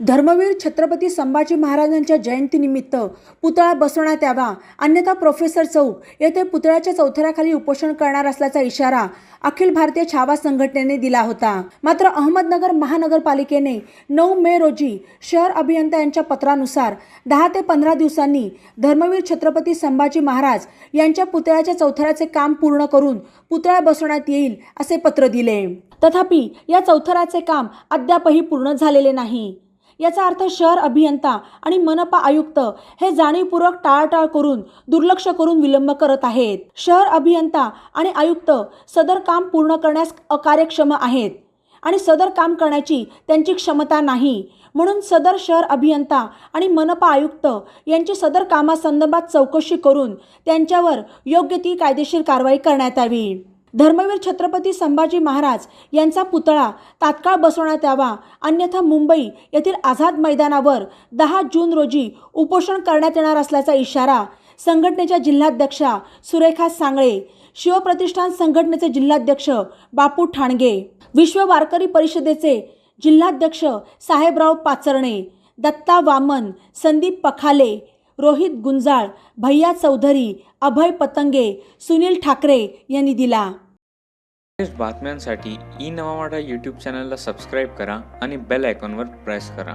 धर्मवीर छत्रपती संभाजी महाराजांच्या जयंतीनिमित्त पुतळा बसवण्यात यावा. अन्यथा प्रोफेसर चौक येथे पुतळ्याच्या चौथऱ्याखाली उपोषण करणार असल्याचा इशारा अखिल भारतीय छावा संघटनेने दिला होता. मात्र अहमदनगर महानगरपालिकेने नऊ मे रोजी शहर अभियंता यांच्या पत्रानुसार दहा ते पंधरा दिवसांनी धर्मवीर छत्रपती संभाजी महाराज यांच्या पुतळ्याच्या चौथऱ्याचे काम पूर्ण करून पुतळा बसवण्यात येईल असे पत्र दिले. तथापि या चौथऱ्याचे काम अद्यापही पूर्ण झालेले नाही. याचा अर्थ शहर अभियंता आणि मनपा आयुक्त हे जाणीवपूर्वक टाळाटाळ करून दुर्लक्ष करून विलंब करत आहेत. शहर अभियंता आणि आयुक्त सदर काम पूर्ण करण्यास अकार्यक्षम आहेत आणि सदर काम करण्याची त्यांची क्षमता नाही. म्हणून सदर शहर अभियंता आणि मनपा आयुक्त यांची सदर कामासंदर्भात चौकशी करून त्यांच्यावर योग्य ती कायदेशीर कारवाई करण्यात यावी. धर्मवीर छत्रपती संभाजी महाराज यांचा पुतळा तात्काळ बसवण्यात यावा अन्यथा मुंबई येथील आझाद मैदानावर दहा जून रोजी उपोषण करण्यात येणार असल्याचा इशारा संघटनेच्या जिल्हाध्यक्षा सुरेखा सांगळे शिवप्रतिष्ठान संघटनेचे जिल्हाध्यक्ष बापू ठाणगे विश्व वारकरी परिषदेचे जिल्हाध्यक्ष साहेबराव पाचरणे दत्ता वामन संदीप पखाले रोहित गुंजाळ भैया चौधरी अभय पतंगे सुनील ठाकरे यांनी दिला. बातम्यांसाठी ई नवा यूट्यूब चॅनलला सबस्क्राईब करा आणि बेल आयकॉनवर प्रेस करा.